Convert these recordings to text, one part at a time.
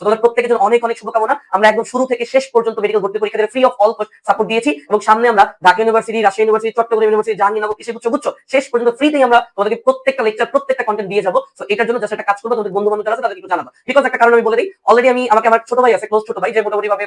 তোমাদের প্রত্যেকের জন্য অনেক অনেক শুভকামনা। আমরা একদম শুরু থেকে শেষ পর্যন্ত মেডিকেল ভর্তি পরীক্ষা ফ্রি অফ অল সাপোর্ট দিয়েছি এবং সামনে আমরা Dhaka university Rajshahi university Chattogram university Jahangirnagar কৃষি গুচ্ছ গুচ্ছ শেষ পর্যন্ত ফ্রিতেই আমরা তোমাদেরকে প্রত্যেকটা লেকচার প্রত্যেকটা কন্টেন্ট দিয়ে যাব। তো এটার জন্য জাস্ট একটা কাজ করব, তোমাদের বন্ধু বান্ধব আছে তাদেরকে একটু জানাব। বিকজ একটা কারণ আমি বলে দিই অলরেডি আমি, আমাকে আমার ছোট ভাই আছে ক্লোজ ছোট ভাই, যে মোটামুটি ভাবে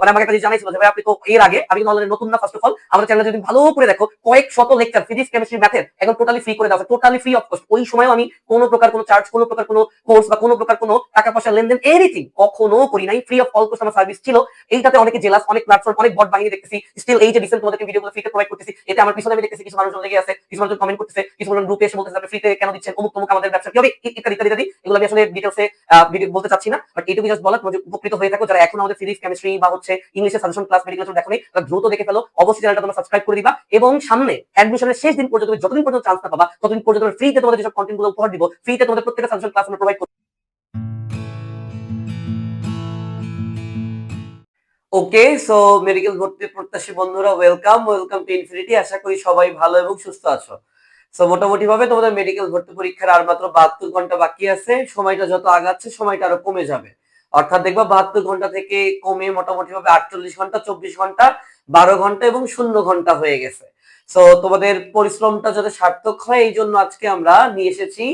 মানে আমাকে জিনিস জানাইছিল যে, ভাই, আপনি তো এর আগে আমি কিন্তু অলরেডি নতুন না ফার্স্ট অফ অল আমাদের চ্যানেলে যদি ভালো করে দেখো, কয়েক শত লেকচার ফিজিক্স কেমিস্ট্রি ম্যাথের একদম টোটালি ফ্রি করে দেওয়া টোটালি ফ্রি অফ কস্ট ওই সময়ও আমি কোনো প্রকার কোনো চার্জ কোনো প্রকার কোনো কোর্স বা কোনো প্রকার কোনো টাকা পয়সা লেনদেন এনিথিং কখনো করি নাই। ফ্রি অফ অল কোর্স আমার সার্ভিস ছিল। এইটাতে অনেকে জেলাস অনেক প্ল্যাটফর্ম অনেক বট বাহিনী দেখতেছি। স্টিল এই যে রিসেন্ট তোমাদেরকে ভিডিওগুলো ফ্রিতে প্রোভাইড করতেছি, এতে আমার পিছনে আমি দেখতেছি কিছু মানুষজন লেগে আছে, কিছু মানুষজন কমেন্ট করতেছে, কিছু মানুষজন গ্রুপে এসে বলতেছে, আপনি ফ্রিতে কেন দিচ্ছেন? অমুক তমুক আমাদের ব্যবসা কি হবে? ইত্যাদি ইত্যাদি ইত্যাদি। এগুলো আমি আসলে ডিটেলসে ভিডিও বলতে চাচ্ছি না। বাট এইটুকু জাস্ট বলা যদি উপকৃত হয়ে থাকো, যারা এখন আমাদের ফিজিক্স কেমিস্ট্রি বা হচ্ছে ইংলিশে সাজেশন ক্লাস মেডিকেল দেখো নি তারা দ্রুত দেখে ফেলো। অবশ্যই চ্যানেলটা তোমরা সাবস্ক্রাইব করে দিবা। এবং সামনে অ্যাডমিশনের শেষ দিন পর্যন্ত যতদিন পর্যন্ত চান্স না পাবা, ততদিন পর্যন্ত ফ্রিতে তোমাদের যেসব কন্টেন্টগুলো উপহার দিব ফ্রিতে তোমাদের প্রত্যেকটা সাজেশন ক্লাস আমরা প্রোভাইড ওকে সো মেডিকেল ভর্তি প্রত্যাশী বন্ধুরা ওয়েলকাম ওয়েলকাম টু ইনফিনিটি আশা করি সবাই ভালো এবং সুস্থ আছো। সো মোটামুটি ভাবে তোমাদের মেডিকেল ভর্তি পরীক্ষার আর মাত্র বাহাত্তর ঘণ্টা বাকি আছে, সময়টা যত আগাচ্ছে সময়টা আরও কমে যাবে। অর্থাৎ দেখবা বাহাত্তর ঘণ্টা থেকে কমে মোটামুটি ভাবে আটচল্লিশ ঘণ্টা, চব্বিশ ঘণ্টা, বারো ঘণ্টা এবং শূন্য ঘণ্টা হয়ে গেছে। সো তোমাদের পরিশ্রমটা যাতে সার্থক হয়, এই জন্য আজকে আমরা নিয়ে এসেছি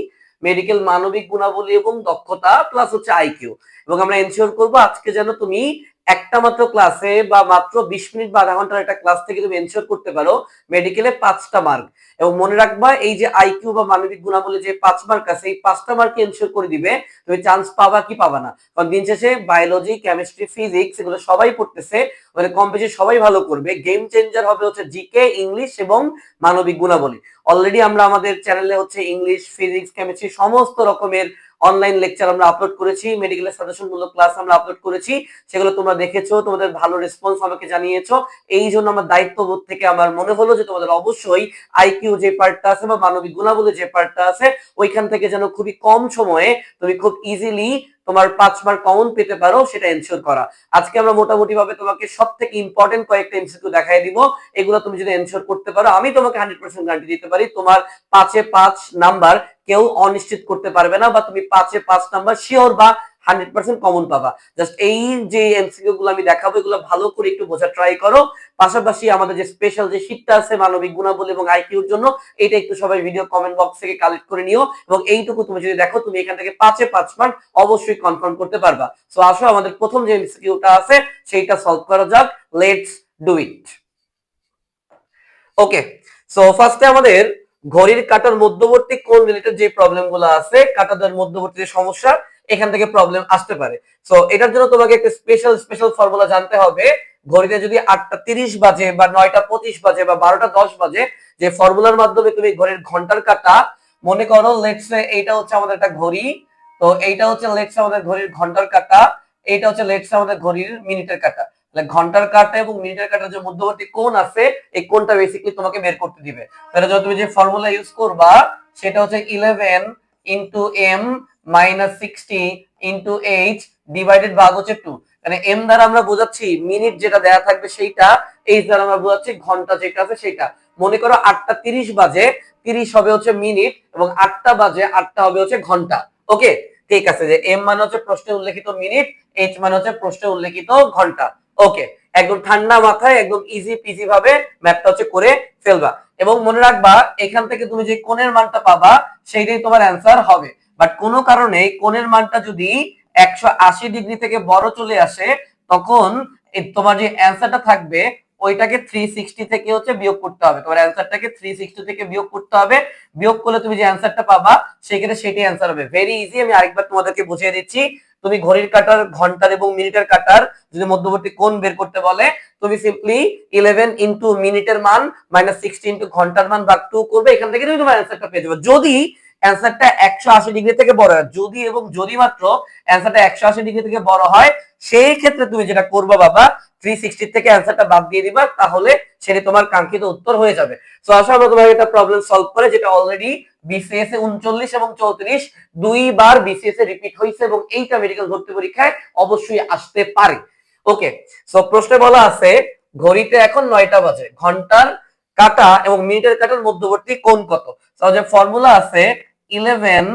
মেডিকেল মানবিক গুণাবলী এবং দক্ষতা প্লাস হচ্ছে আইকিউ এবং আমরা এনশিওর করব আজকে যেন তুমি একটা মাত্র ক্লাসে বা মাত্র বিশ মিনিট বা আধা ঘণ্টার একটা ক্লাস থেকে তুমি এনশিওর করতে পারো মেডিকেলে পাঁচটা মার্ক এবং মনে রাখবা, এই যে আইকিউ বা মানবিক গুণাবলী যে পাঁচ মার্ক আছে, এই পাঁচটা মার্ক এনশিওর করে দিবে, তুমি চান্স পাবা কি পাবা না। কারণ দিন শেষে বায়োলজি কেমিস্ট্রি ফিজিক্স এগুলো সবাই পড়তেছে মানে কম বেশি সবাই ভালো করবে। গেম চেঞ্জার হবে হচ্ছে জিকে ইংলিশ এবং মানবিক গুণাবলী। অলরেডি আমরা আমাদের চ্যানেলে হচ্ছে ইংলিশ ফিজিক্স কেমিস্ট্রি সমস্ত রকমের অনলাইন লেকচার আমরা আপলোড করেছি মেডিকেলের সাজেশনমূলক ক্লাস আমরা আপলোড করেছি, সেগুলো তোমরা দেখেছ, তোমাদের ভালো রেসপন্স আমাকে জানিয়েছো। এই জন্য আমার দায়িত্ববোধ থেকে আমার মনে হলো যে তোমাদের অবশ্যই আইকিউ যে পার্টটা আছে বা মানবিক গুণাবলী যে পার্টটা আছে, ওইখান থেকে যেন খুবই কম সময়ে তুমি খুব ইজিলি তোমার পাঁচ মার্ক কমন পেতে পারো, সেটা এনশিওর করা। আজকে আমরা মোটামুটি ভাবে তোমাকে সব থেকে ইম্পর্টেন্ট কয়েকটা এমসিকিউ দেখাই দিব। এগুলো তুমি যদি এনশিওর করতে পারো, আমি তোমাকে হান্ড্রেড পার্সেন্ট গ্যারান্টি দিতে পারি, তোমার পাঁচে পাঁচ নাম্বার কেউ অনিশ্চিত করতে পারবে না, বা তুমি পাঁচে পাঁচ নাম্বার শিওর বা হান্ড্রেড পার্সেন্ট কমন পাবা। জাস্ট এই যে এমসিকিউ গুলো আমি দেখাবো, এগুলো ভালো করে একটু বোঝা ট্রাই করো। পাশাপাশি আমাদের যে স্পেশাল যে শীটটা আছে, মানবিক গুণাবলী এবং আইকিউর জন্য, এটা একটু সবাই ভিডিও কমেন্ট বক্স থেকে কালেক্ট করে নিও এবং এইটুকু তুমি যদি দেখো, তুমি এখান থেকে পাঁচে পাঁচ মার্ক অবশ্যই কনফার্ম করতে পারবা। সো আসো, আমাদের প্রথম যে এমসিকিউটা আছে, সেইটা সলভ করা যাক। Let's do it okay so ফার্স্টে আমাদের ঘড়ির কাটার মধ্যবর্তী কোন রিলেটেড যে প্রবলেমগুলো আছে, কাটাদের মধ্যবর্তী যে সমস্যা এখান থেকে প্রবলেম আসতে পারে। সো এটার জন্য তোমাকে একটা স্পেশাল স্পেশাল ফর্মুলা জানতে হবে। ঘড়িতে যদি আটটা তিরিশ বাজে বা নয়টা পঁচিশ বাজে বা বারোটা দশ বাজে, যে ফর্মুলার মাধ্যমে তুমি ঘড়ির ঘণ্টার কাটা, মনে করো লেটস এইটা হচ্ছে আমাদের একটা ঘড়ি, তো এইটা হচ্ছে লেটস আমাদের ঘড়ির ঘণ্টার কাটা, এইটা হচ্ছে লেটস আমাদের ঘড়ির মিনিটের কাটা। তাহলে ঘণ্টার কাটা এবং মিনিটের কাটার যে মধ্যবর্তী কোণ আছে, এই কোণটা বেসিক্যালি তোমাকে বের করতে দিবে। তাহলে তুমি যে ফর্মুলা ইউজ করবা, সেটা হচ্ছে eleven into M minus sixty into H divided ভাগ হচ্ছে টু মানে এম দ্বারা আমরা বোঝাচ্ছি মিনিট যেটা দেয়া থাকবে সেইটা এইচ দ্বারা আমরা বোঝাচ্ছি ঘণ্টা যেটা আছে সেটা মনে করো আটটা তিরিশ বাজে, তিরিশ হবে হচ্ছে মিনিট এবং আটটা বাজে, আটটা হবে হচ্ছে ঘণ্টা। ওকে ঠিক আছে, যে এম মানে হচ্ছে প্রশ্নে উল্লেখিত মিনিট এইচ মানে হচ্ছে প্রশ্নে উল্লেখিত ঘণ্টা। ওকে একদম ঠান্ডা মাথায়, একদম ইজি পিজি ভাবে ম্যাপটা হচ্ছে করে ফেলবা। এবং মনে রাখবা, এখান থেকে তুমি যে কোণের মানটা পাবা, সেইটাই তোমার অ্যান্সার হবে। বাট কোনো কারণে কোণের মানটা যদি একশো আশি ডিগ্রি থেকে বড় চলে আসে, তখন তোমার যে অ্যান্সারটা থাকবে, ওইটাকে থ্রি সিক্সটি থেকে হচ্ছে বিয়োগ করতে হবে। তোমার অ্যান্সারটাকে থ্রি সিক্সটি থেকে বিয়োগ করতে হবে। বিয়োগ করলে তুমি যে অ্যান্সারটা পাবা, সেক্ষেত্রে সেটাই অ্যান্সার হবে। ভেরি ইজি আমি আরেকবার তোমাদেরকে বুঝিয়ে দিচ্ছি। তুমি ঘড়ির কাটার, ঘণ্টার এবং মিনিটের কাটার যদি মধ্যবর্তী কোণ বের করতে বলে, তুমি সিম্পলি ইলেভেন ইন্টু মিনিটের মান মাইনাস সিক্সটি ইন্টু ঘণ্টার মান ভাগ টু করবে। এখান থেকে তুমি তোমার অ্যান্সারটা পেয়ে যাবে। যদি অ্যান্সারটা একশো আশি ডিগ্রি থেকে বড় হয়। যদি এবং যদি মাত্র অ্যান্সারটা একশো আশি ডিগ্রি থেকে বড় হয়, সেই ক্ষেত্রে তুমি যেটা করবা বাবা থ্রি সিক্সটি থেকে অ্যান্সারটা বাদ দিয়ে দিবা, তাহলে সেটা তোমার কাঙ্ক্ষিত উত্তর হয়ে যাবে। তো আসো আমরা তোমার একটা প্রবলেম সলভ করে যেটা অলরেডি বিসিএস এ উনচল্লিশ এবং চৌত্রিশ দুইবার বিসিএস এ রিপিট হয়েছে এবং এইটা মেডিকেল ভর্তি পরীক্ষায় অবশ্যই আসতে পারে। ওকে সো প্রশ্নে বলা আছে, ঘড়িতে এখন নয়টা বাজে, ঘণ্টার কাটা এবং মিনিটের কাটার মধ্যবর্তী কোণ কত? ফর্মুলা আছে ইলেভেন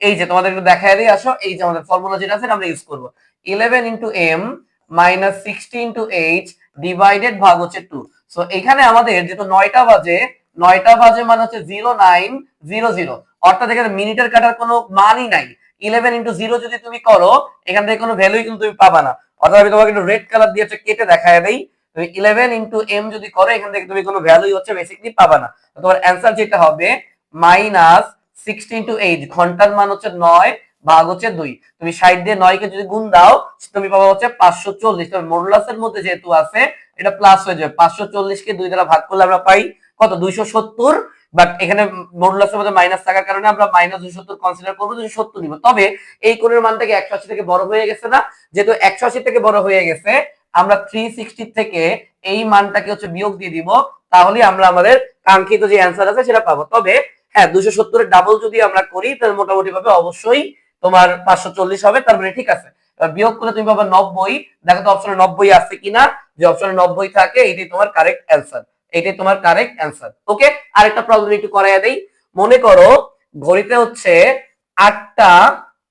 এই যে তোমাদের একটু দেখায় দিয়ে আসো, এই যে আমাদের ফর্মুলা যেটা আছে আমরা ইউজ করব। Eleven into M minus sixty into H divided ভাগ হচ্ছে টু সো এখানে আমাদের যেহেতু নয়টা বাজে নয়টা বাজে মানে হচ্ছে জিরো নাইন জিরো জিরো অর্থাৎ এখানে মিনিটের কাটার কোনো মানই নাই। ইলেভেন ইন্টু জিরো যদি তুমি করো, এখান থেকে কোনো ভ্যালুই কিন্তু তুমি পাবা না। অর্থাৎ আমি তোমাকে একটু রেড কালার দিয়ে কেটে দেখায় দেই। তুমি ইলেভেন ইন্টু এম যদি করো, এখান থেকে তুমি কোনো ভ্যালুই হচ্ছে বেসিকলি পাবা না। তোমার অ্যান্সার যেটা হবে মাইনাস সিক্সটি ঘণ্টার মান হচ্ছে ভাগ হচ্ছে তুমি ষাট দিয়ে নয়কে যদি গুণ দাও, তুমি হচ্ছে পাঁচশো চল্লিশ। তবে মধ্যে যেহেতু আছে, এটা প্লাস হয়ে যাবে। দুই দ্বারা ভাগ করলে আমরা পাই কত? দুইশো সত্তর। বাট এখানে মডুলাসের মধ্যে মাইনাস থাকার কারণে আমরা মাইনাস দুইশো সত্তর কনসিডার নিব। তবে এই কোণের মানটাকে একশো আশি থেকে বড় হয়ে গেছে না? যেহেতু একশো আশি থেকে বড় হয়ে গেছে, আমরা থ্রি সিক্সটি থেকে এই মানটাকে হচ্ছে বিয়োগ দিয়ে দিব তাহলে আমরা আমাদের কাঙ্ক্ষিত যে অ্যান্সার আছে সেটা পাবো। তবে হ্যাঁ দুশো সত্তরের ডাবল যদি আমরা করি, তাহলে মোটামুটি ভাবে অবশ্যই তোমার পাঁচশো চল্লিশ হবে। তার মানে ঠিক আছে। বিয়োগ করলে তুমি পাবা নব্বই। দেখো তো অপশনে নব্বই আছে কিনা? যে অপশনে নব্বই থাকে, এটাই তোমার কারেক্ট অ্যান্সার এটাই তোমার কারেক্ট অ্যান্সার ওকে আরেকটা প্রবলেম একটু করাইয়া দেই। মনে করো, ঘড়িতে হচ্ছে আটটা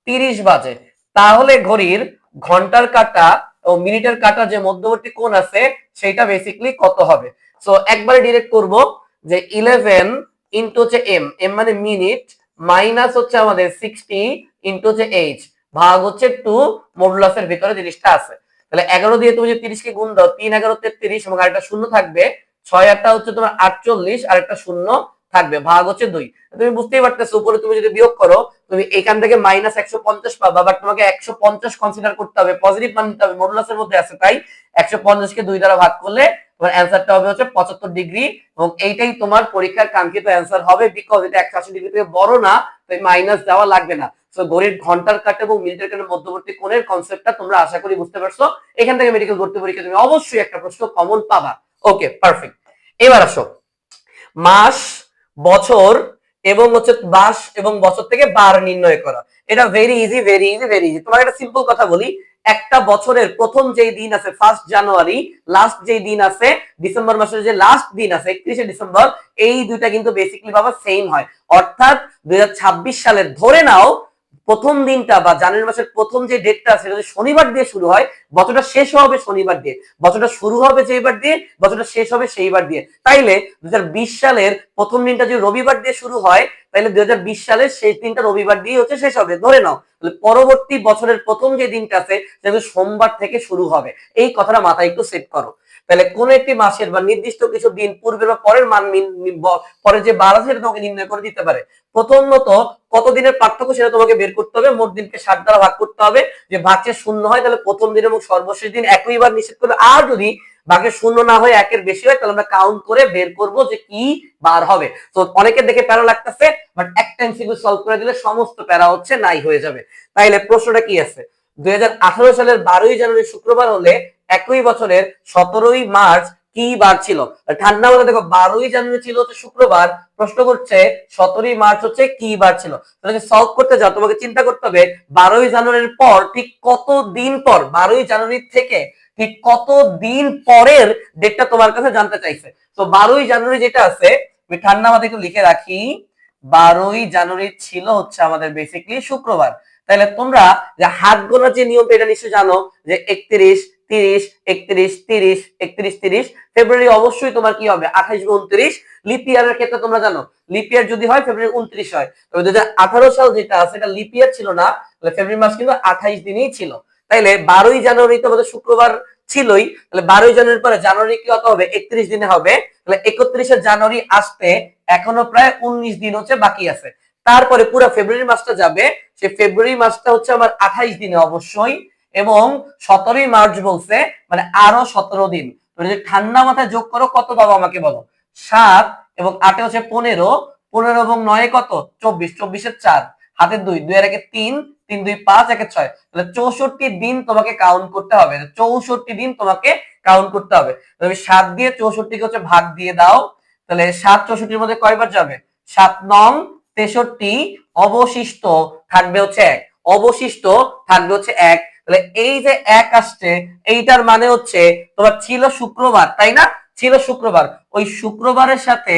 তিরিশ বাজে। তাহলে ঘড়ির ঘণ্টার কাটা ও মিনিটের কাটা যে মধ্যবর্তী কোণ আছে সেটা বেসিকলি কত হবে? সো একবারে ডিরেক্ট করব যে ইলেভেন ইন্টু হচ্ছে এম এম মানে মিনিট মাইনাস হচ্ছে আমাদের সিক্সটি ইন্টু হচ্ছে এইচ ভাগ হচ্ছে টু মডুলাসের ভিতরে জিনিসটা আছে। তাহলে এগারো দিয়ে তুমি যদি তিরিশকে গুণ দাও, তিন এগারো তেত্রিশ এবং আরেকটা শূন্য থাকবে, ছয় আটটা হচ্ছে তোমার আটচল্লিশ আর একটা শূন্য থাকবে, ভাগ হচ্ছে দুই। তুমি বুঝতেই পারতেছো, উপরে তুমি যদি বিয়োগ করো, তুমি এখান থেকে মাইনাস একশো পঞ্চাশ পাবা বাট তোমাকে একশো পঞ্চাশ কনসিডার করতে হবে পজিটিভ মান নিতে হবে মডুলাসের মধ্যে আছে, তাই একশো পঞ্চাশকে দুই দ্বারা ভাগ করলে তোমার অ্যান্সারটা হবে হচ্ছে পঁচাত্তর ডিগ্রি এবং এইটাই তোমার পরীক্ষার কাঙ্ক্ষিত অ্যান্সার হবে বিকজ এটা একশো আশি ডিগ্রি থেকে বড় না, তাই মাইনাস দেওয়া লাগবে না। সো ঘড়ির ঘণ্টার কাটা এবং মিনিটের কাটা মধ্যবর্তী কোণের কনসেপ্টটা তোমরা আশা করি বুঝতে পারছ। এখান থেকে মেডিকেল ভর্তি পরীক্ষা তুমি অবশ্যই একটা প্রশ্ন কমন পাবা। ওকে পারফেক্ট এবার আসো। মাস, বছর এবং হচ্ছে মাস এবং বছর থেকে বার নির্ণয় করা। এটা very easy very easy very easy তোমার একটা সিম্পল কথা বলি। একটা বছরের প্রথম যে দিন আছে ফার্স্ট জানুয়ারি লাস্ট যে দিন আছে ডিসেম্বর মাসের যে লাস্ট দিন আছে একত্রিশে ডিসেম্বর এই দুইটা কিন্তু বেসিক্যালি বাবা সেম হয়। অর্থাৎ দুই হাজার ছাব্বিশ সালের ধরে নাও প্রথম দিনটা বা জানুয়ারি মাসের প্রথম যে ডেটটা সেটা যদি শনিবার দিয়ে শুরু হয়, বছরটা শেষ হবে শনিবার দিয়ে। বছরটা শুরু হবে যেইবার দিয়ে, বছরটা শেষ হবে সেইবার দিয়ে। তাইলে দু হাজার বিশ সালের প্রথম দিনটা যদি রবিবার দিয়ে শুরু হয় তাহলে দুই সালের শেষ দিনটা রবিবার দিয়ে হচ্ছে শেষ হবে। ধরে নাও, তাহলে পরবর্তী বছরের প্রথম যে দিনটা আছে, সেটা সোমবার থেকে শুরু হবে। এই কথাটা মাথায় একটু সেট করো। তাহলে কোন একটি মাসের বা নির্দিষ্ট কিছু দিন পূর্বের বা পরের মান পরে যে বার আছে সেটা তোমাকে নির্ণয় করে দিতে পারে। প্রথমত, কত দিনের পার্থক্য সেটা তোমাকে বের করতে হবে, মোট দিনকে ষাট দ্বারা ভাগ করতে হবে। যে ভাগকে শূন্য হয়, তাহলে প্রথম দিন এবং সর্বশেষ দিন একই বার নিষেধ করবে। আর যদি ভাগে শূন্য না হয় একের বেশি হয়, তাহলে আমরা কাউন্ট করে বের করব যে কি বার হবে। তো অনেকে দেখে প্যারা লাগতেছে বাট একটা এমসিকিউ সলভ করে দিলে সমস্ত প্যারা হচ্ছে নাই হয়ে যাবে। তাইলে প্রশ্নটা কি আছে? দুই হাজার আঠারো সালের বারোই জানুয়ারি শুক্রবার হলে একই বছরের সতেরোই মার্চ কি বার ছিল? ঠান্ডা মধ্যে দেখো, বারোই জানুয়ারি ছিল হচ্ছে শুক্রবার। প্রশ্ন করছে, সতেরোই মার্চ হচ্ছে কি বার ছিল? সলভ করতে যাও, তোমাকে চিন্তা করতে হবে, বারোই জানুয়ারির পর ঠিক কত দিন পর, বারোই জানুয়ারি থেকে ঠিক কত দিন পরের ডেটটা তোমার কাছে জানতে চাইছে? তো বারোই জানুয়ারি যেটা আছে, আমি ঠান্ডা মাথায় একটু লিখে রাখি, বারোই জানুয়ারি ছিল হচ্ছে আমাদের বেসিকলি শুক্রবার। তাহলে তোমরা যে হাত গোনার যে নিয়মটা, এটা নিশ্চয়ই জানো যে একত্রিশ তিরিশ, একত্রিশ তিরিশ একত্রিশ, তিরিশ। ফেব্রুয়ারি অবশ্যই তোমার কি হবে? আঠাইশ উনত্রিশ লিপ ইয়ারের ক্ষেত্রে তোমরা জানো, লিপ ইয়ার যদি হয়, ফেব্রুয়ারি উনত্রিশ হয়। তবে সাল যেটা আছে, এটা ছিল না। ফেব্রুয়ারি মাস কিন্তু আঠাইশ দিনই ছিল। তাইলে বারোই জানুয়ারি শুক্রবার ছিলই। তাহলে বারোই জানুয়ারির পরে জানুয়ারি কি কত হবে? একত্রিশ দিনে হবে। তাহলে একত্রিশে জানুয়ারি আসতে এখনও প্রায় উনিশ দিন হচ্ছে বাকি আছে। তারপরে পুরো ফেব্রুয়ারি মাসটা যাবে। সে ফেব্রুয়ারি মাসটা হচ্ছে আমার আঠাইশ দিনে অবশ্যই। এবং সতেরোই মার্চ বলছে মানে আরও সতেরো দিন। যদি ঠান্ডা মাথায় যোগ করো, কত পাবো আমাকে বলো? সাত এবং আটে হচ্ছে পনেরো পনেরো এবং নয় কত? চব্বিশ, চব্বিশের চার, হাতের দুই দুই আর একে তিন তিন, দুই, পাঁচ, একে ছয়। তাহলে চৌষট্টি দিন তোমাকে কাউন্ট করতে হবে। চৌষট্টি দিন তোমাকে কাউন্ট করতে হবে। তুমি সাত দিয়ে চৌষট্টিকে হচ্ছে ভাগ দিয়ে দাও। তাহলে সাত চৌষট্টির মধ্যে কয়বার যাবে? সাত নং তেষট্টি, অবশিষ্ট থাকবে হচ্ছে এক। অবশিষ্ট থাকবে হচ্ছে এক। তাহলে এই যে এক আসছে, এইটার মানে হচ্ছে তোমার ছিল শুক্রবার, তাই না? ছিল শুক্রবার। ওই শুক্রবারের সাথে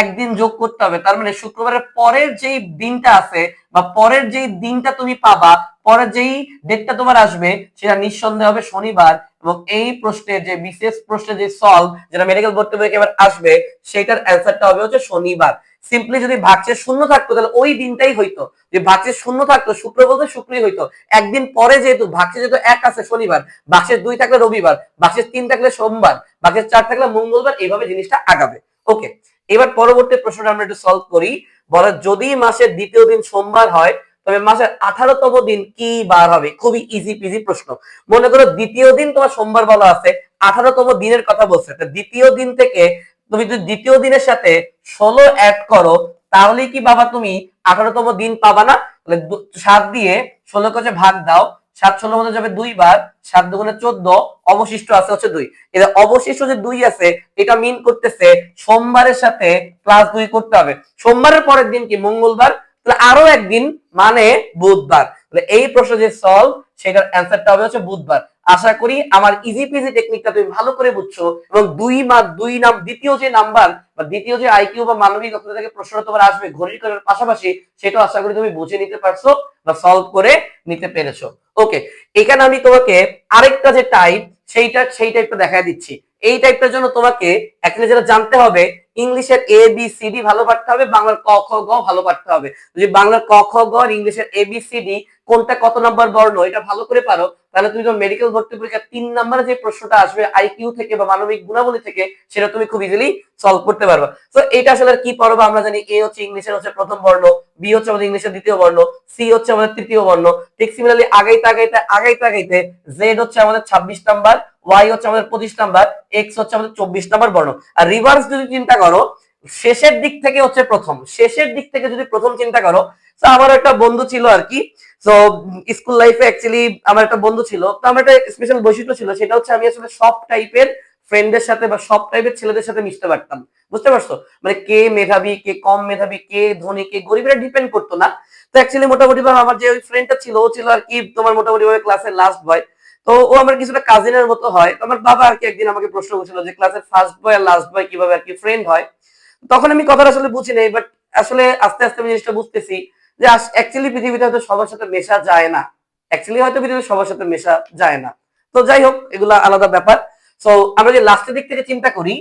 একদিন যোগ করতে হবে। তার মানে শুক্রবারের পরের যেই দিনটা আছে বা পরের যেই দিনটা তুমি পাবা, পরের যেই ডেটটা তোমার আসবে, সেটা নিঃসন্দেহে হবে শনিবার এবং এই প্রশ্নের যে বিশেষ প্রশ্নের যে সলভ যেটা মেডিকেল বোর্ড থেকে এবার আসবে সেটার অ্যান্সারটা হবে হচ্ছে শনিবার। সিম্পলি যদি ভাগশেষ শূন্য থাকতো, তাহলে ওই দিনটাই হইতো। যে ভাগশেষ শূন্য থাকতো, শুক্র বলতে শুক্রই হইতো। একদিন পরে যেহেতু ভাগশেষ যেহেতু এক আছে শনিবার, ভাগশেষ দুই থাকলে রবিবার, ভাগশেষ তিন থাকলে সোমবার, ভাগশেষ চার থাকলে মঙ্গলবার এইভাবে জিনিসটা আগাবে। ওকে এবার পরবর্তী প্রশ্নটা আমরা একটু সলভ করি। বলে, যদি মাসের দ্বিতীয় দিন সোমবার হয়, তবে মাসের আঠারোতম দিন কি বার হবে? খুবই ইজি পিজি প্রশ্ন। মনে করো দ্বিতীয় দিন তোমার সোমবার বলা আছে, আঠারোতম দিনের কথা বলছে। দ্বিতীয় দিন থেকে তুমি যদি দ্বিতীয় দিনের সাথে ষোলো অ্যাড করো তাহলে কি বাবা তুমি আঠারোতম দিন পাবা না? সাত দিয়ে ষোলো কাছে ভাগ দাও, সাত ষোলো মধ্যে যাবে দুইবার সাত দুগুণে চোদ্দ, অবশিষ্ট আছে হচ্ছে দুই। এটা অবশিষ্ট যে দুই আছে, এটা মিন করতেছে সোমবারের সাথে প্লাস দুই করতে হবে। সোমবারের পরের দিন কি? মঙ্গলবার? তাহলে আরও একদিন মানে বুধবার। এই প্রশ্ন যে সলভ সেটার অ্যান্সারটা হবে হচ্ছে বুধবার। আশা করি আমার ইজি পিজি টেকনিকটা তুমি ভালো করে বুঝছ এবং দুই মা দুই নাম, দ্বিতীয় যে নাম্বার বা দ্বিতীয় যে আইকিউ বা মানবিক থেকে প্রশ্ন তোমার আসবে, ঘড়ির করার পাশাপাশি, সেটাও আশা করি তুমি বুঝে নিতে পারছ। বা সলভ করে নিতে পেরেছ। ওকে এখানে আমি তোমাকে আরেকটা যে টাইপ সেইটা, সেই টাইপটা দেখা দিচ্ছি। এই টাইপটার জন্য তোমাকে অ্যাকচুয়ালি যেটা জানতে হবে, ইংলিশের এ বি সি ডি ভালো পারতে হবে, বাংলার ক, খ, গ ভালো পারতে হবে। যদি বাংলার ক, খ, গ আর ইংলিশের এ বি সি ডি কোনটা কত নাম্বার বর্ণ, এটা ভালো করে পারো, তাহলে তুমি যখন মেডিকেল ভর্তি পরীক্ষা তিন নাম্বারে যে প্রশ্নটা আসবে আইকিউ থেকে বা মানবিক গুণাবলী থেকে, সেটা তুমি খুব ইজিলি সলভ করতে পারবা। তো এটা আসলে কি পড়ব আমরা জানি এ হচ্ছে ইংলিশের হচ্ছে প্রথম বর্ণ বি হচ্ছে আমাদের ইংলিশের দ্বিতীয় বর্ণ সি হচ্ছে আমাদের তৃতীয় বর্ণ। ঠিক সিমিলারলি আগাইতে আগাইতে আগাইতে আগাইতে জেড হচ্ছে আমাদের ছাব্বিশ নাম্বার ওয়াই হচ্ছে আমাদের পঁচিশ নাম্বার এক্স হচ্ছে আমাদের চব্বিশ নাম্বার বর্ণ। আর রিভার্স যদি চিন্তা করো, শেষের দিক থেকে হচ্ছে প্রথম। শেষের দিক থেকে যদি প্রথম চিন্তা করো তো আমার একটা বন্ধু ছিল আর কি তো স্কুল লাইফে অ্যাকচুয়ালি আমার একটা বন্ধু ছিল। তো আমার একটা স্পেশাল বৈশিষ্ট্য ছিল, সেটা হচ্ছে আমি আসলে সব টাইপের ফ্রেন্ডের সাথে বা সব টাইপের ছেলেদের সাথে মিশতে পারতাম। বুঝতে পারছ? মানে কে মেধাবী, কে কম মেধাবী, কে ধনী, কে গরিব, এটা ডিপেন্ড করতো না। তো অ্যাকচুয়ালি মোটামুটি ভাবে আমার যে ওই ফ্রেন্ডটা ছিল, ও ছিল আর কি তোমার মোটামুটি ভাবে ক্লাসের লাস্ট বয় তো ও আমার কিছুটা কাজিনের মতো হয়। তো আমার বাবা আর কি একদিন আমাকে প্রশ্ন করছিল যে ক্লাসের ফার্স্ট বয় আর লাস্ট বয় কীভাবে আর কি ফ্রেন্ড হয়। তখন আমি কথাটা আসলে বুঝি নাই বাট আসলে আস্তে আস্তে আমি জিনিসটা বুঝতেছি যে অ্যাকচুয়ালি পৃথিবীতে হয়তো সবার সাথে মেশা যায় না। অ্যাকচুয়ালি হয়তো পৃথিবীতে সবার সাথে মেশা যায় না। তো যাই হোক, এগুলা আলাদা ব্যাপার। সো আমরা যে লাস্টের দিক থেকে চিন্তা করি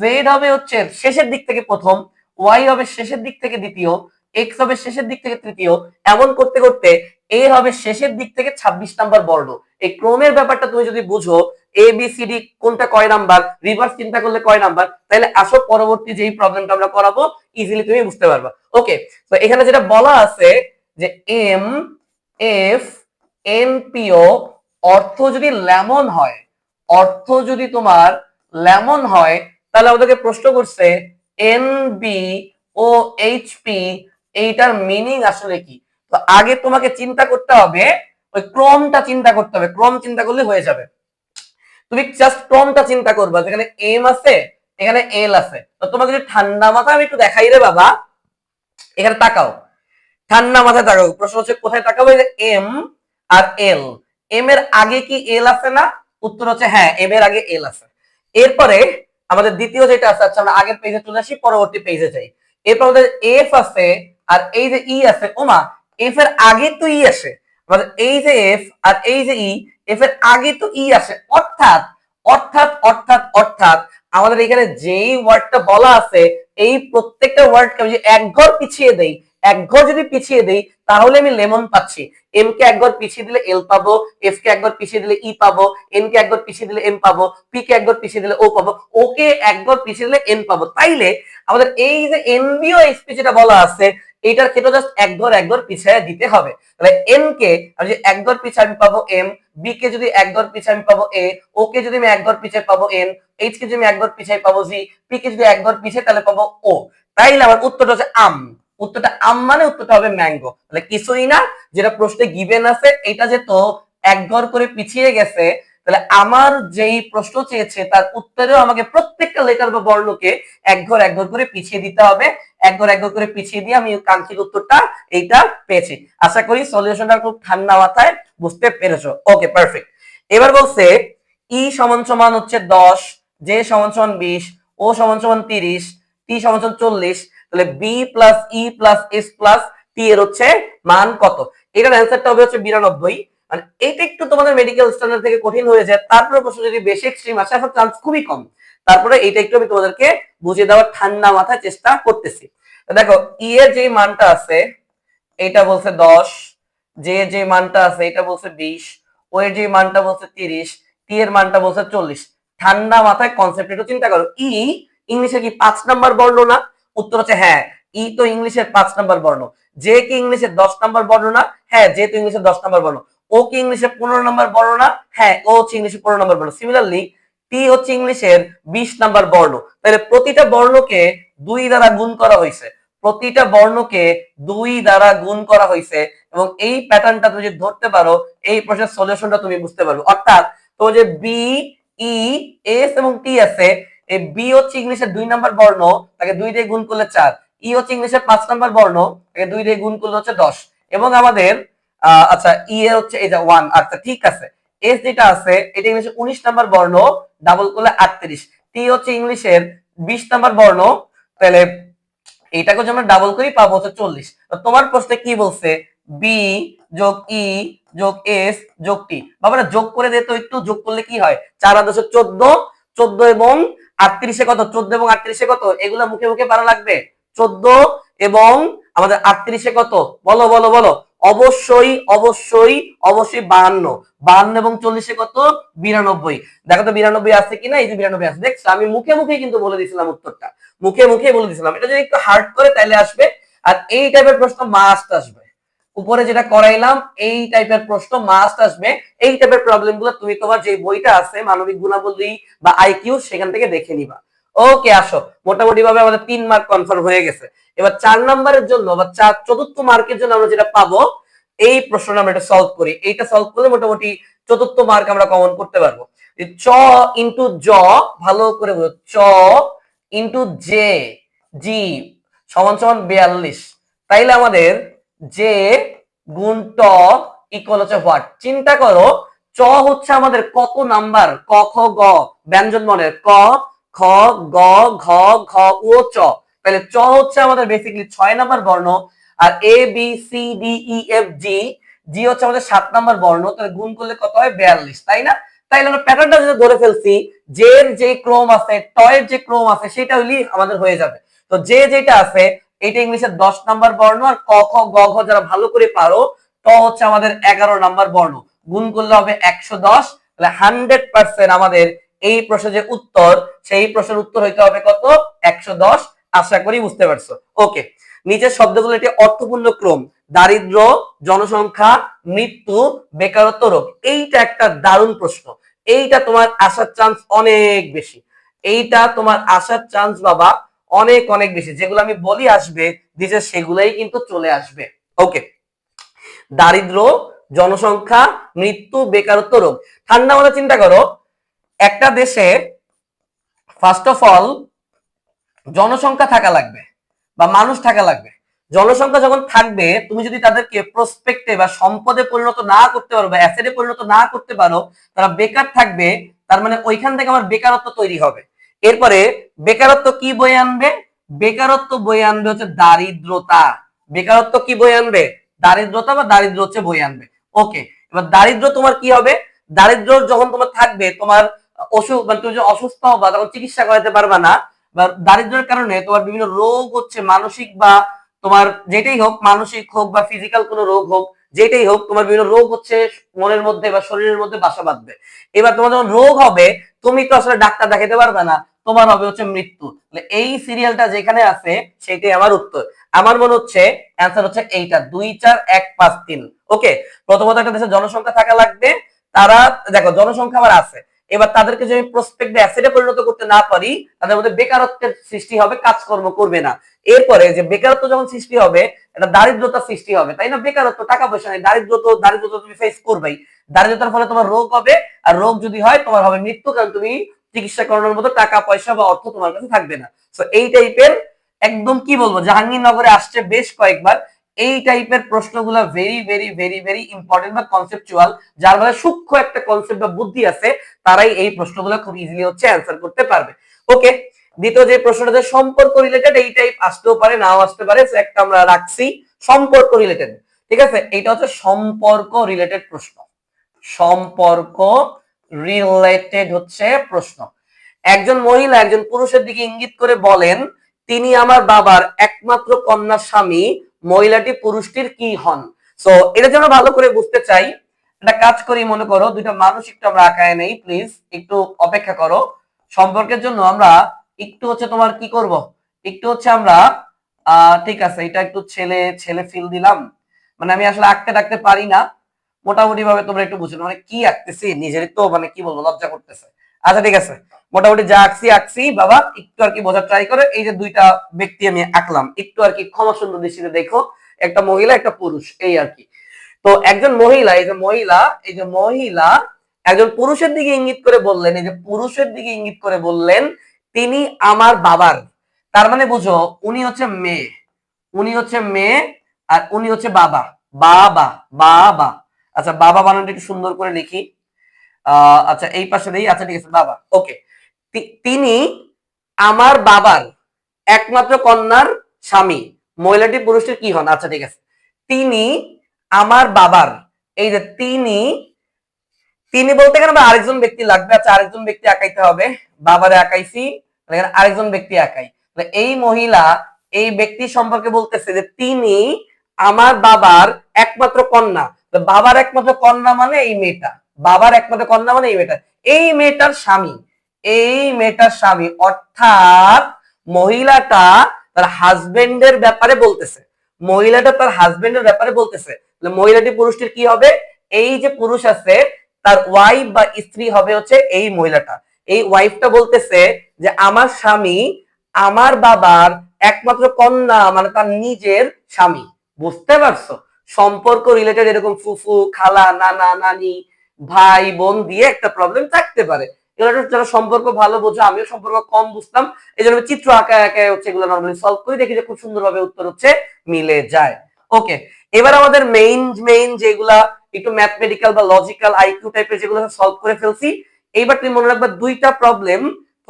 জেড হবে হচ্ছে শেষের দিক থেকে প্রথম ওয়াই হবে শেষের দিক থেকে দ্বিতীয় এক্স হবে শেষের দিক থেকে তৃতীয়, এমন করতে করতে এ হবে শেষের দিক থেকে ছাব্বিশ নাম্বার বর্ণ। এই ক্রমের ব্যাপারটা তুমি যদি বুঝো এ বি সি ডি কোনটা কয় নাম্বার রিভার্স চিন্তা করলে কয় নাম্বার, তাহলে আসো পরবর্তী যেই প্রবলেমটা আমরা করাবো ইজিলি তুমি বুঝতে পারবা। ওকে তো এখানে যেটা বলা আছে যে এম এফ এন পিও অর্থ যদি লেমন হয় অর্থ যদি তোমার লেমন হয়, তাহলে আমাদেরকে প্রশ্ন করছে N B O H P এইটার মিনিং আসলে কি? তো আগে তোমাকে চিন্তা করতে হবে, ওই ক্রমটা চিন্তা করতে হবে। ক্রম চিন্তা করলে হয়ে যাবে। তুমি জাস্ট ক্রমটা চিন্তা করবা, যেখানে এম আছে, এখানে এল আছে। তো তোমাকে যদি ঠান্ডা মাথা আমি একটু দেখাই রে বাবা, এখানে তাকাও। ঠান্ডা মাথায় তাকাও। প্রশ্ন হচ্ছে, কোথায় তাকাবো? এম আর এল এম এর আগে কি এল আছে না? উত্তর হচ্ছে হ্যাঁ এম এর আগে এল আছে। এরপরে আমাদের দ্বিতীয় যেটা আছে আচ্ছা আমরা আগের পেজে চলে আসি, পরবর্তী পেজে যাই। এরপর আমাদের এফ আছে আর এই যে ই আছে, ওমা এফ এর আগে তো ই আসে। আমাদের এই যে এফ আর এই যে ই এফ এর আগে তো ই আসে। অর্থাৎ অর্থাৎ অর্থাৎ অর্থাৎ আমাদের এখানে যেই ওয়ার্ডটা বলা আছে, এই প্রত্যেকটা ওয়ার্ডকে আমি এক ঘর পিছিয়ে দেই এক ঘর যদি পিছিয়ে দেই তাহলে আমি লেমন পাচ্ছি এম কে একবার পিছিয়ে দিলে এল পাবো এফ কে পিছিয়ে দিলে ই পাবো এন কে পিছিয়ে দিলে এম পাবো পি কে পিছিয়ে দিলে ও পাবো ও কে পিছিয়ে দিলে এন পাবো তাইলে আমাদের এই যে এসপি যেটা বলা আছে এইটার ক্ষেত্রে জাস্ট এক ঘর এক ঘর পিছিয়ে দিতে হবে তাহলে এন কে আমি যদি এক ঘর পিছিয়ে আমি পাবো এম বি কে যদি এক ঘর পিছিয়ে আমি পাবো এ ও কে যদি আমি এক ঘর পিছিয়ে পাবো এন এইচ কে যদি আমি এক ঘর পিছিয়ে পাবো জি পি কে যদি এক ঘর পিছিয়ে তাহলে পাবো ও তাইলে আমার উত্তরটা হচ্ছে আম উত্তরটা আম মানে উত্তরটা হবে ম্যাঙ্গো তাহলে কিছুই না, যেটা প্রশ্নে গিভেন আছে, এটা যে তো এক ঘর করে পিছিয়ে গেছে, তাহলে আমার যেই প্রশ্ন চেয়েছে, তার উত্তরেও আমাকে প্রত্যেকটা লেটার বা বর্ণকে এক ঘর এক ঘর করে পিছিয়ে দিতে হবে। এক ঘর এক ঘর করে পিছিয়ে দিয়ে আমি কাঙ্ক্ষিত উত্তরটা এইটা পেয়েছি। আশা করি সলিউশনটা খুব ঠান্ডা মাথায় বুঝতে পেরেছ। ওকে পারফেক্ট এবার বলছে ই সমান সমান হচ্ছে দশ জে সমান সমান বিশ ও সমান সমান তিরিশ টি সমান সমান চল্লিশ তাহলে B plus E plus S plus T এর হচ্ছে মান কত? এটার অ্যান্সারটা হবে হচ্ছে বিরানব্বই। মানে এটা একটু তোমাদের মেডিকেল স্ট্যান্ডার্ড থেকে কঠিন হয়ে যায়, তারপরে প্রশ্ন যদি বেশি এক্সট্রিম আসে আসার চান্স খুবই কম। তারপরে এটা একটু আমি তোমাদেরকে বুঝিয়ে দেওয়ার ঠান্ডা মাথায় চেষ্টা করতেছি। দেখো ই এর যে মানটা আছে, এটা বলছে দশ যে যে মানটা আছে, এটা বলছে বিশ ও এর যে মানটা বলছে তিরিশ টি এর মানটা বলছে চল্লিশ। ঠান্ডা মাথায় কনসেপ্ট একটু চিন্তা করো। ই ইংলিশে কি পাঁচ নাম্বার বর্ণ না? উত্তর হচ্ছে হ্যাঁ ই তো ইংলিশের পাঁচ নাম্বার বর্ণ। যে কি ইংলিশের দশ নাম্বার বর্ণ না হ্যাঁ যে তো ইংলিশের দশ নাম্বার বর্ণ। ও কি ইংলিশে পনেরো নাম্বার বর্ণ না হ্যাঁ ও হচ্ছে ইংলিশে পনেরো নাম্বার বর্ণ। সিমিলারলি টি হচ্ছে ইংলিশের বিশ নাম্বার বর্ণ। তাহলে প্রতিটা বর্ণকে দুই দ্বারা গুণ করা হয়েছে। প্রতিটা বর্ণকে দুই দ্বারা গুণ করা হয়েছে এবং এই প্যাটার্নটা তুমি যদি ধরতে পারো, এই প্রশ্নের সলিউশনটা তুমি বুঝতে পারবে। অর্থাৎ তো যে বি ই এস এবং টি আছে এই বি হচ্ছে ইংলিশের দুই নাম্বার বর্ণ, তাকে দুই দিয়ে গুণ করলে চার। ই হচ্ছে ইংলিশের পাঁচ নাম্বার বর্ণ, তাকে দুই দিয়ে গুণ করলে হচ্ছে দশ। এবং আমাদের আচ্ছা ই এর হচ্ছে এই যে ওয়ান আচ্ছা ঠিক আছে। এস যেটা আছে, এটা ইংলিশের উনিশ নাম্বার বর্ণ ডাবল করলে আটত্রিশ। টি হচ্ছে ইংলিশের বিশ নাম্বার বর্ণ, তাহলে এইটাকে যদি আমরা ডাবল করি, পাবো হচ্ছে চল্লিশ। তোমার প্রশ্নে কি বলছে? বি যোগ ই যোগ এস যোগ টি বাবারা, যোগ করে দে তো একটু, যোগ করলে কি হয়? চার আর দশে চোদ্দ চোদ্দ এবং আটত্রিশে কত? চোদ্দ এবং আটত্রিশে কত? এগুলা মুখে মুখে পারা লাগবে। চোদ্দ এবং আমাদের আটত্রিশে কত? বলো বলো বলো। অবশ্যই অবশ্যই অবশ্যই বাহান্ন। বাহান্ন এবং চল্লিশে কত? বিরানব্বই। দেখো তো বিরানব্বই আছে কিনা? এই যে বিরানব্বই আছে। দেখছ? আমি মুখে মুখে কিন্তু বলে দিয়েছিলাম উত্তরটা। মুখে মুখে বলে দিয়েছিলাম। এটা যদি একটু হার্ড করে তাইলে আসবে। আর এই টাইপের প্রশ্ন মাস্ট আসবে। উপরে যেটা করাইলাম, এই টাইপের প্রশ্ন মাস্ট আসবে। এই টাইপের প্রবলেমগুলো তুমি তোমার যে বইটা আছে, মানবিক গুণাবলী বা আইকিউ সেখান থেকে দেখে নিবা। ওকে আসো। মোটামুটি ভাবে আমাদের তিন মার্ক কনফার্ম হয়ে গেছে। এবার চার নাম্বারের জন্য বা চার চতুর্থ মার্কের জন্য আমরা যেটা পাবো, এই প্রশ্নটা আমরা এটা সলভ করি। এইটা সলভ করলে মোটামুটি চতুর্থ মার্ক আমরা কমন করতে পারব। চ ইন্টু জ, ভালো করে বলো। চ ইন্টু জে জি সমান সমান বিয়াল্লিশ। তাইলে আমাদের জে গুণ ট ইকুয়াল হচ্ছে হোয়াট চিন্তা করো, চ হচ্ছে আমাদের কত নাম্বার? ক, খ, গ। ব্যঞ্জন মনের ক, খ, গ, ঘ ঘ ও, চ। তাহলে চ হচ্ছে আমাদের বেসিক্যালি ছয় নাম্বার বর্ণ, আর A B C D E F G G হচ্ছে আমাদের সাত নাম্বার বর্ণ, তাহলে গুণ করলে কত হয়? বিয়াল্লিশ, তাই না? তাইলে আমরা প্যাটার্নটা যদি ধরে ফেলছি জের যে ক্রম আছে টয়ের যে ক্রম আছে, সেটা হইলেই আমাদের হয়ে যাবে। তো যে যেটা আছে এটা ইংলিশের দশ নাম্বার বর্ণ আর ক, খ, গ, ঘ যারা ভালো করে পারো, ত হচ্ছে আমাদের এগারো নাম্বার বর্ণ। গুণ করলে হবে একশো দশ, তাহলে হান্ড্রেড পার্সেন্ট আমাদের এই প্রশ্নের যে উত্তর, সেই প্রশ্নের উত্তর হইতে হবে কত? একশো দশ। আশা করি বুঝতে পারছ। ওকে নিচের শব্দগুলো এটি অর্থপূর্ণ ক্রম। দারিদ্র, জনসংখ্যা, মৃত্যু, বেকারত্ব, রোগ। এইটা একটা দারুণ প্রশ্ন। এইটা তোমার আসার চান্স অনেক বেশি। এইটা তোমার আসার চান্স বাবা অনেক অনেক বেশি। যেগুলো আমি বলি আসবে, দিছে সেগুলাই কিন্তু চলে আসবে। ওকে দারিদ্র, জনসংখ্যা, মৃত্যু, বেকারত্ব, রোগ। ঠান্ডা মাথা চিন্তা করো, একটা দেশে ফার্স্ট অফ অল জনসংখ্যা থাকা লাগবে বা মানুষ থাকা লাগবে। জনসংখ্যা যখন থাকবে, তুমি যদি তাদেরকে প্রসপেক্টে বা সম্পদে পরিণত না করতে পারো বা অ্যাসেটে পরিণত না করতে পারো, তারা বেকার থাকবে, তার মানে ওইখান থেকে আমার বেকারত্ব তৈরি হবে। এরপরে বেকারত্ব কি বয়ে আনবে? বেকারত্ব বয়ে আনবে হচ্ছে দারিদ্রতা। বেকারত্ব কি বয়ে আনবে? দারিদ্রতা বা দারিদ্র হচ্ছে বয়ে আনবে। ওকে এবার দারিদ্র তোমার কি হবে? দারিদ্র যখন তোমার থাকবে, তোমার অসুখ মানে তুমি যখন অসুস্থ হবা, তখন চিকিৎসা করাতে পারবা না। বা দারিদ্রের কারণে তোমার বিভিন্ন রোগ হচ্ছে, মানসিক বা তোমার যেটাই হোক, মানসিক হোক বা ফিজিক্যাল কোনো রোগ হোক, যেটাই হোক, তোমার বিভিন্ন রোগ হচ্ছে মনের মধ্যে বা শরীরের মধ্যে বাসা বাঁধবে। এবার তোমার যখন রোগ হবে, তুমি তো আসলে ডাক্তার দেখাতে পারবে না। তোমার হবে হচ্ছে মৃত্যু। এই সিরিয়ালটা যেখানে আছে, সেটাই আমার উত্তর। আমার মনে হচ্ছে অ্যান্সার হচ্ছে এইটা। দুই, চার, এক, পাঁচ, তিন। ওকে প্রথমত একটা দেশের জনসংখ্যা থাকা লাগবে। তারা, দেখো, জনসংখ্যা আমার আছে। এবার তাদেরকে যদি প্রসপেক্ট অ্যাসেটে পরিণত করতে না পারি, তাদের মধ্যে বেকারত্বের সৃষ্টি হবে, কাজকর্ম করবে না। এরপরে যে বেকারত্ব যখন সৃষ্টি হবে এটা দারিদ্রতা সৃষ্টি হবে। তাই না? বেকারত্ব, টাকা পয়সা নেই, দারিদ্র তো দারিদ্র তো তুমি ফেস করবেই। দারিদ্রতার ফলে তোমার রোগ হবে। আর রোগ যদি হয়, তোমার হবে মৃত্যু। কারণ তুমি চিকিৎসা করানোর মতো টাকা, পয়সা বা অর্থ তোমার কাছে থাকবে না। তো এই টাইপের একদম কি বলব, জাহাঙ্গীরনগরে আসছে বেশ কয়েকবার। এই টাইপের প্রশ্নগুলো very very very very important বা কনসেপচুয়াল যার মধ্যে সূক্ষ্ম একটা কনসেপ্ট বা বুদ্ধি আছে, তারাই এই প্রশ্নগুলো খুব ইজিলি হচ্ছে অ্যান্সার করতে পারবে। ওকে দ্বিতীয় যে প্রশ্নটা যে সম্পর্ক রিলেটেড এই টাইপ আসতেও পারে, নাও আসতে পারে একটা আমরা রাখছি সম্পর্ক রিলেটেড ঠিক আছে? এইটা হচ্ছে সম্পর্ক রিলেটেড প্রশ্ন। সম্পর্ক রিলেটেড হচ্ছে প্রশ্ন। একজন মহিলা একজন পুরুষের দিকে ইঙ্গিত করে বলেন, তিনি আমার বাবার একমাত্র কন্যা স্বামী, মহিলাটি পুরুষটির কি হন? সো এটা যেন ভালো করে বুঝতে চাই, একটা কাজ করি, মনে করো, দুইটা মানুষ একটু আমরা আঁকায় নেই প্লিজ একটু অপেক্ষা করো। সম্পর্কের জন্য আমরা একটু হচ্ছে তোমার কি করব? একটু হচ্ছে আমরা ঠিক আছে, এটা একটু ছেলে ছেলে ফিল দিলাম। মানে আমি আসলে আঁকতে ডাকতে পারি না। মোটামুটি ভাবে তোমরা একটু বুঝো মানে কি আঁকতেছি, নিজেরই তো মানে কি বলব, লজ্জা করতেছে। আচ্ছা ঠিক আছে। মোটামুটি যা আঁকছি আঁকছি, বাবা, একটু আর কি বোঝার ট্রাই করে, এই যে দুইটা ব্যক্তি আমি আঁকলাম, একটু আর কি ক্ষমা সুন্দর দৃষ্টিতে দেখো, একটা মহিলা, একটা পুরুষ, এই আর কি। তো একজন মহিলা, এই যে মহিলা, এই যে মহিলা, একজন পুরুষের দিকে ইঙ্গিত করে বললেন, এই যে পুরুষের দিকে ইঙ্গিত করে বললেন, তিনি আমার বাবার। তার মানে বুঝো, উনি হচ্ছে মেয়ে, উনি হচ্ছে মেয়ে, আর উনি হচ্ছে বাবা বাবা বাবা। আচ্ছা বাবা বানানটা একটু সুন্দর করে লিখি। আচ্ছা এই পাশে দেই। আচ্ছা ঠিক আছে, বাবা। ওকে। তিনি আমার বাবার একমাত্র কন্যার স্বামী। মহিলাটি পুরুষের কি হন? আচ্ছা ঠিক আছে। তিনি আমার বাবার, এই যে তিনি তিনি বলতে গেলে আমরা আরেকজন ব্যক্তি লাগবে। আচ্ছা আরেকজন ব্যক্তি আঁকাইতে হবে। বাবারে আঁকাইছি আরেকজন ব্যক্তি আঁকাই। এই মহিলা এই ব্যক্তি সম্পর্কে বলতেছে যে তিনি আমার বাবার একমাত্র কন্যা। বাবার একমাত্র কন্যা মানে এই মেয়েটা। বাবার একমাত্র কন্যা মানে এই মেয়েটা। এই মেয়েটার স্বামী, এই মেয়েটার স্বামী, অর্থাৎ মহিলাটা তার হাজবেন্ডের ব্যাপারে বলতেছে। মহিলাটা তার হাজবেন্ডের ব্যাপারে বলতেছে। মহিলাটি পুরুষটির কি হবে? এই যে পুরুষ আছে, তার ওয়াইফ বা স্ত্রী হবে হচ্ছে এই মহিলাটা। এই ওয়াইফটা বলতেছে যে, আমার স্বামী আমার বাবার একমাত্র কন্যা মানে তার নিজের স্বামী। বুঝতে পারছ? সম্পর্ক রিলেটেড এরকম ফুফু, খালা, নানা, নানি, ভাই, বোন দিয়ে একটা প্রবলেম থাকতে পারে। যারা সম্পর্ক ভালো বোঝো, আমিও সম্পর্ক কম বুঝতাম। এই জন্য চিত্র আঁকা আঁকা হচ্ছে এগুলো নর্মালি সলভ করি, দেখি যে খুব সুন্দরভাবে উত্তর হচ্ছে, মিলে যায়। ওকে এবার আমাদের মেইন মেইন যেগুলা একটু ম্যাথমেটিক্যাল বা লজিক্যাল আইকিউ টাইপের যেগুলো সলভ করে ফেলছি, এইবার তুমি মনে রাখবা দুইটা প্রবলেম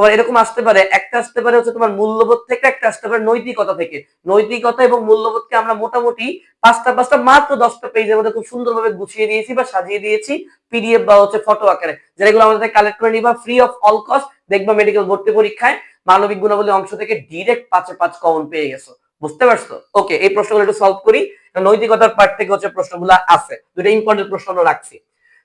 তোমার এরকম আসতে পারে, একটা আসতে পারে হচ্ছে তোমার মূল্যবোধ থেকে, একটা আসতে পারে নৈতিকতা থেকে। নৈতিকতা এবং মূল্যবোধকে আমরা মোটামুটি পাঁচটা পাঁচটা মাত্র দশটা পেজের মধ্যে খুব সুন্দরভাবে গুছিয়ে দিয়েছি বা সাজিয়ে দিয়েছি পিডিএফ বা হচ্ছে ফটো আকারে। যেগুলো আমাদের কালেক্ট করে নিবা ফ্রি অফ অল কস্ট দেখবা মেডিকেল ভর্তি পরীক্ষায় মানবিক গুণাবলী অংশ থেকে ডিরেক্ট পাঁচে পাঁচ কমন পেয়ে গেছো। বুঝতে পারছ? ওকে এই প্রশ্নগুলো একটু সলভ করি। নৈতিকতার পার্ট থেকে হচ্ছে প্রশ্নগুলো আছে। দুটো ইম্পর্টেন্ট প্রশ্ন রাখছি।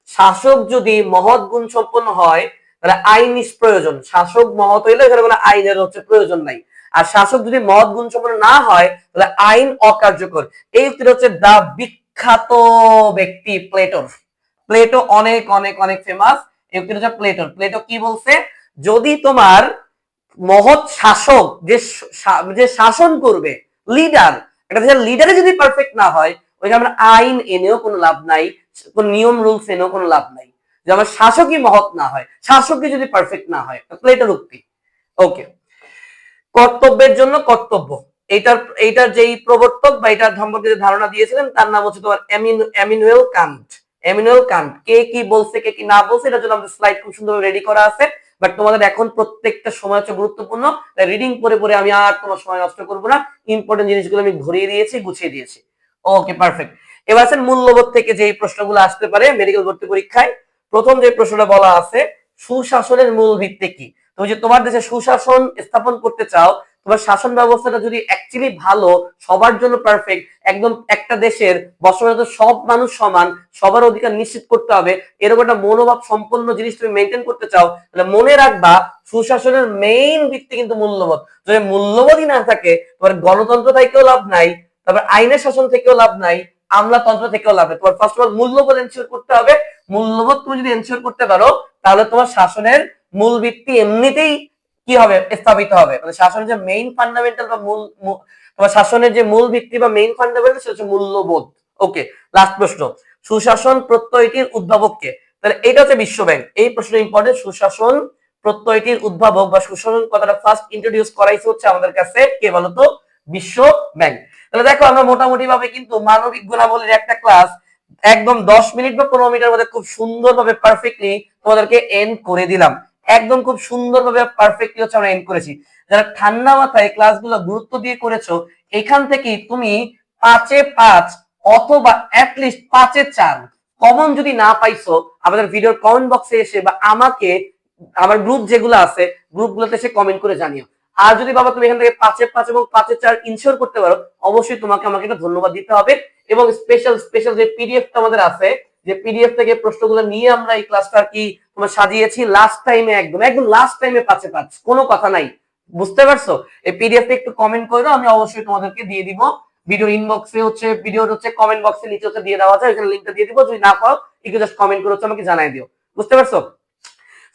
শাসক যদি মহৎ গুণ সম্পন্ন হয় তাহলে আইন প্রয়োজন। শাসক মহৎ হইলে এখানে কোনো আইনের হচ্ছে প্রয়োজন নাই। আর শাসক যদি মহৎ গুণ সম্পন্ন না হয়, তাহলে আইন অকার্যকর। এই উক্তিটা হচ্ছে দা বিখ্যাত ব্যক্তি প্লেটোর। প্লেটো অনেক অনেক অনেক ফেমাস এই উক্তিটা হচ্ছে প্লেটোর। প্লেটো কি বলছে? যদি তোমার মহৎ শাসক যে যে শাসন করবে লিডার একটা দেশের লিডারে যদি পারফেক্ট না হয়, ওইখানে আমরা আইন এনেও কোনো লাভ নাই, কোন নিয়ম রুলস এনেও কোনো লাভ নাই। যে আমার শাসকই মহৎ না হয়, শাসকই যদি পারফেক্ট না হয়, তাহলে এটা উক্তি ওকে কর্তব্যের জন্য কর্তব্য। এইটার এইটার যেই প্রবর্তক বা এটার সম্পর্কে যে ধারণা দিয়েছিলেন, তার নাম হচ্ছে তোমার এমিনুয়েল কান্ট। এমিনুয়েল কান্ট। কে কি বলছে, কে কি না বলছে, এটার জন্য আমাদের স্লাইড খুব সুন্দরভাবে রেডি করা আছে। বাট তোমাদের এখন প্রত্যেকটা সময় হচ্ছে গুরুত্বপূর্ণ। রিডিং পরে পরে আমি আর তোমার সময় নষ্ট করব না। ইম্পর্টেন্ট জিনিসগুলো আমি ধরিয়ে দিয়েছি, গুছিয়ে দিয়েছি। ওকে পারফেক্ট এবার আছেন মূল্যবোধ থেকে যে প্রশ্নগুলো আসতে পারে মেডিকেল ভর্তি পরীক্ষায়। প্রথম যে প্রশ্নটা বলা আছে, সুশাসনের মূল ভিত্তি কি? তুমি যে তোমার দেশে সুশাসন স্থাপন করতে চাও, তোমার শাসন ব্যবস্থাটা যদি অ্যাকচুয়ালি ভালো, সবার জন্য পারফেক্ট একদম একটা দেশের বসবাসরত সব মানুষ সমান, সবার অধিকার নিশ্চিত করতে হবে, এরকম একটা মনোভাব সম্পন্ন জিনিস তুমি মেনটেন করতে চাও, তাহলে মনে রাখবা সুশাসনের মেইন ভিত্তি কিন্তু মূল্যবোধ। যদি মূল্যবোধই না থাকে, তোমার গণতন্ত্র থেকেও লাভ নাই, তারপর আইনের শাসন থেকেও লাভ নাই, আমলাতন্ত্র থেকেও লাভ নাই। তোমার ফার্স্ট অফ অল মূল্যবোধ এনশিওর করতে হবে মূল্যবোধ তুমি যদি এনশিওর করতে পারো, তাহলে তোমার শাসনের মূল ভিত্তি এমনিতেই কি হবে? স্থাপিত হবে। মানে শাসনের যে মেইন ফান্ডামেন্টাল বা মূল তোমার শাসনের যে মূল ভিত্তি বা মেইন ফান্ডামেন্টাল সেটা হচ্ছে মূল্যবোধ। ওকে লাস্ট প্রশ্ন। সুশাসন প্রত্যয়টির উদ্ভাবককে। তাহলে এটা হচ্ছে বিশ্ব ব্যাংক। এই প্রশ্ন ইম্পর্টেন্ট সুশাসন প্রত্যয়টির উদ্ভাবক বা সুশাসন কথাটা ফার্স্ট ইন্ট্রোডিউস করাইছে হচ্ছে আমাদের কাছে কে বলতো? বিশ্ব ব্যাংক। তাহলে দেখো আমরা মোটামুটি ভাবে কিন্তু মানবিক গুণাবলীর একটা ক্লাস একদম দশ মিনিট বা পনেরো মিনিটের মধ্যে খুব সুন্দরভাবে পারফেক্টলি তোমাদেরকে এন্ড করে দিলাম। একদম খুব সুন্দরভাবে পারফেক্টলি হচ্ছে আমরা এন্ড করেছি। যারা ঠান্ডা মাথায় ক্লাসগুলো গুরুত্ব দিয়ে করেছ, এখান থেকেই তুমি পাঁচে পাঁচ অথবা অ্যাটলিস্ট পাঁচে চার কমন যদি না পাইছো, আমাদের ভিডিওর কমেন্ট বক্সে এসে বা আমাকে, আমার গ্রুপ যেগুলো আছে গ্রুপগুলোতে এসে কমেন্ট করে জানিও। আর যদি বাবা তুমি এখান থেকে পাঁচে পাঁচ এবং পাঁচে চার ইনশিওর করতে পারো, অবশ্যই তোমাকে আমাকে একটা ধন্যবাদ দিতে হবে। এবং স্পেশাল স্পেশাল যে পিডিএফটা আমাদের আছে, যে পিডিএফ থেকে প্রশ্নগুলো নিয়ে আমরা এই ক্লাসটা কি তোমার সাজিয়েছি লাস্ট টাইমে একদম একদম লাস্ট টাইমে পাঁচে পাঁচ কোনো কথা নাই। বুঝতে পারছ? এই পিডিএফটা একটু কমেন্ট করে, আমি অবশ্যই তোমাদেরকে দিয়ে দিব। ভিডিও ইনবক্সে হচ্ছে ভিডিওর হচ্ছে কমেন্ট বক্সে নিচে হচ্ছে দিয়ে দেওয়া যায় এখানে লিঙ্কটা দিয়ে দিব। যদি না পাও, একটু জাস্ট কমেন্ট করে হচ্ছে আমাকে জানাই দিও। বুঝতে পারছ?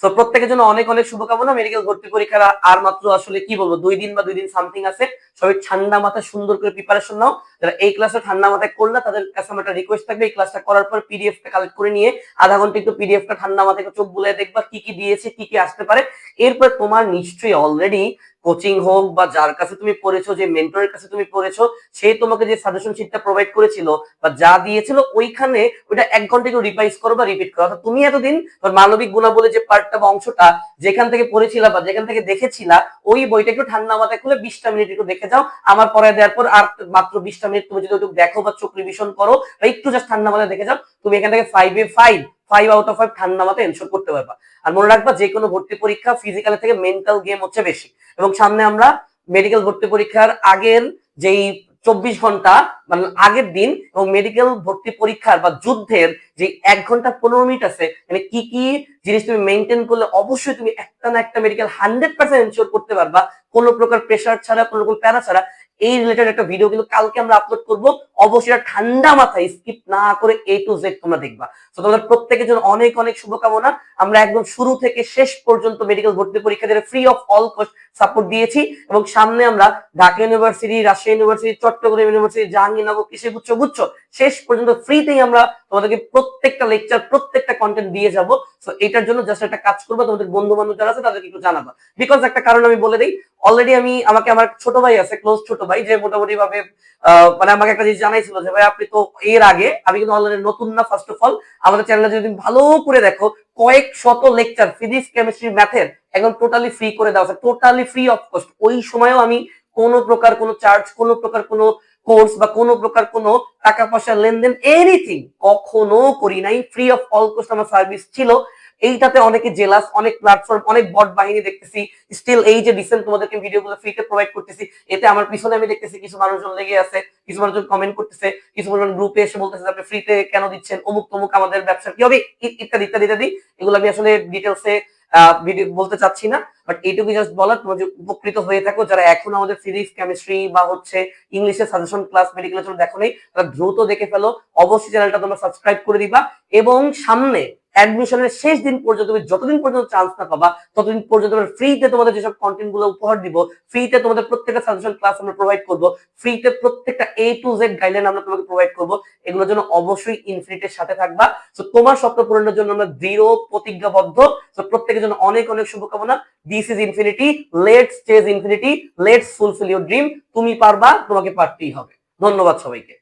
তো প্রত্যেকের জন্য অনেক অনেক শুভকামনা। মেডিকেল ভর্তি পরীক্ষার আর মাত্র আসলে কি বলব, দুই দিন বা দুই দিন সামথিং আছে। সবাই ঠান্ডা মাথায় সুন্দর করে প্রিপারেশন নাও। যারা এই ক্লাসটা ঠান্ডা মাথায় করলে তাদের কাছে আমার একটা রিকোয়েস্ট থাকবে। এই ক্লাসটা করার পর পিডিএফটা কালেক্ট করে নিয়ে আধা ঘণ্টা একটু পিডিএফটা ঠান্ডা মাথায় চোখ বুলে দেখবা কি কি দিয়েছে, কি কি আসতে পারে। এরপর তোমার নিশ্চয়ই অলরেডি কোচিং হোক বা যার কাছে তুমি পড়েছো, যে মেন্টরের কাছে তুমি পড়েছো, সে তোমাকে যে সাজেশন শিটটা প্রোভাইড করেছিল বা যা দিয়েছিল, ওইখানে ওইটা এক ঘণ্টা একটু রিভাইজ করো বা রিপিট করো। অর্থাৎ তুমি এতদিন মানবিক গুণাবলী যে পার্টটা বা অংশটা যেখান থেকে পড়েছিলা বা যেখান থেকে দেখেছিলা, ওই বইটা একটু ঠান্ডা মাথায় খুলে বিশটা মিনিট একটু দেখে যাও। আমার পরে দেওয়ার পর আর মাত্র বিশটা মিনিট তুমি যদি একটু দেখো বা চোখ রিভিশন করো বা একটু জাস্ট ঠান্ডা মাথায় দেখে যাও, তুমি এখান থেকে five A five five out of five ঠান্ডা মাথায় এনশোর করতে পারবা। আর মনে রাখবা যে কোনো ভর্তি পরীক্ষা ফিজিক্যাল থেকে মেন্টাল গেম হচ্ছে বেশি। এবং সামনে আমরা মেডিকেল ভর্তি পরীক্ষার আগের যেই চব্বিশ ঘণ্টা মানে আগের দিন এবং মেডিকেল ভর্তি পরীক্ষার বা যুদ্ধের যে এক ঘণ্টা পনেরো মিনিট আছে মানে কি কি জিনিস তুমি মেনটেন করলে অবশ্যই তুমি একটা না একটা মেডিকেল হান্ড্রেড পার্সেন্ট এনশিওর করতে পারবা। কোনো প্রকার প্রেশার ছাড়া, কোনো রকম প্যারা ছাড়া। এই রিলেটেড একটা ভিডিও কিন্তু কালকে আমরা আপলোড করব। অবশ্যই ঠান্ডা মাথায় স্কিপ না করে এ টু জেড তোমরা দেখবা। তো তোমাদের প্রত্যেকের জন্য অনেক অনেক শুভকামনা। আমরা একদম শুরু থেকে শেষ পর্যন্ত মেডিকেল ভর্তি পরীক্ষা দিয়ে free of all cost support দিয়েছি। এবং সামনে আমরা Dhaka university Rajshahi university Chattogram university Jahangirnagar কৃষি গুচ্ছ গুচ্ছ শেষ পর্যন্ত ফ্রিতেই আমরা তোমাদেরকে প্রত্যেকটা লেকচার প্রত্যেকটা কন্টেন্ট দিয়ে যাব। সো এটার জন্য জাস্ট একটা কাজ করব, তোমাদের বন্ধু বান্ধব যারা আছে তাদেরকে একটু জানাবা। বিকজ একটা কারণ আমি বলে দিই অলরেডি আমি, আমাকে আমার ছোট ভাই আছে ক্লোজ ছোট ভাই, যে মোটামুটি ভাবে মানে আমাকে একটা জিনিস জানাইছিল যে, ভাই, আপনি তো এর আগে, আমি কিন্তু অলরেডি নতুন না ফার্স্ট অফ অল আমাদের চ্যানেলে যদি ভালো করে দেখো, কয়েক শত লেকচার ফিজিক্স কেমিস্ট্রি ম্যাথের একদম টোটালি ফ্রি করে দেওয়া আছে টোটালি ফ্রি অফ কস্ট ওই সময়ও আমি কোনো প্রকার কোনো চার্জ কোনো প্রকার কোনো কোর্স বা কোনো প্রকার কোনো টাকা পয়সা লেনদেন এনিথিং কখনো করি নাই ফ্রি অফ অল কস্ট আমার সার্ভিস ছিল। এইটাতে অনেকে জেলাস অনেক প্ল্যাটফর্ম অনেক বট বাহিনী দেখতেছি। স্টিল এই যে রিসেন্ট তোমাদেরকে ভিডিওগুলো ফ্রিতে প্রোভাইড করতেছি, এতে আমার পিছনে আমি দেখতেছি কিছু মানুষজন লেগে আছে, কিছু মানুষজন কমেন্ট করতেছে, কিছু মানুষজন গ্রুপে এসে বলতেছে আপনি ফ্রিতে কেন দিচ্ছেন, অমুক তমুক আমাদের ব্যবসা, কি হবে? ইত্যাদি ইত্যাদি ইত্যাদি। এগুলো আমি আসলে ডিটেলসে ভিডিও বলতে চাচ্ছি না বাট এইটুকু জাস্ট বলার, তোমরা যে উপকৃত হয়ে থাকো, যারা এখন আমাদের ফিজিক্স কেমিস্ট্রি বা হচ্ছে ইংলিশের সাজেশন ক্লাস মেডিকেল জন্য দেখো নেই, তারা দ্রুত দেখে ফেলো। অবশ্যই চ্যানেলটা তোমরা সাবস্ক্রাইব করে দিবা এবং সামনে অ্যাডমিশনের শেষ দিন পর্যন্ত তুমি যতদিন পর্যন্ত চান্স না পাবা, ততদিন পর্যন্ত আমরা ফ্রিতে তোমাদের যেসব কন্টেন্টগুলো উপহার দিব ফ্রিতে তোমাদের প্রত্যেকটা সাজেশন ক্লাস আমরা প্রোভাইড করব ফ্রিতে প্রত্যেকটা এ টু জেড গাইডলাইন আমরা তোমাকে প্রোভাইড করব, এগুলোর জন্য অবশ্যই ইনফিনিটের সাথে থাকবা। তো তোমার স্বপ্ন পূরণের জন্য আমরা দৃঢ়, প্রতিজ্ঞাবদ্ধ। তো প্রত্যেকের জন্য অনেক অনেক শুভকামনা। This is infinity let's chase infinity let's fulfil your dream তুমি পারবা, তোমাকে পারতেই হবে। ধন্যবাদ সবাইকে।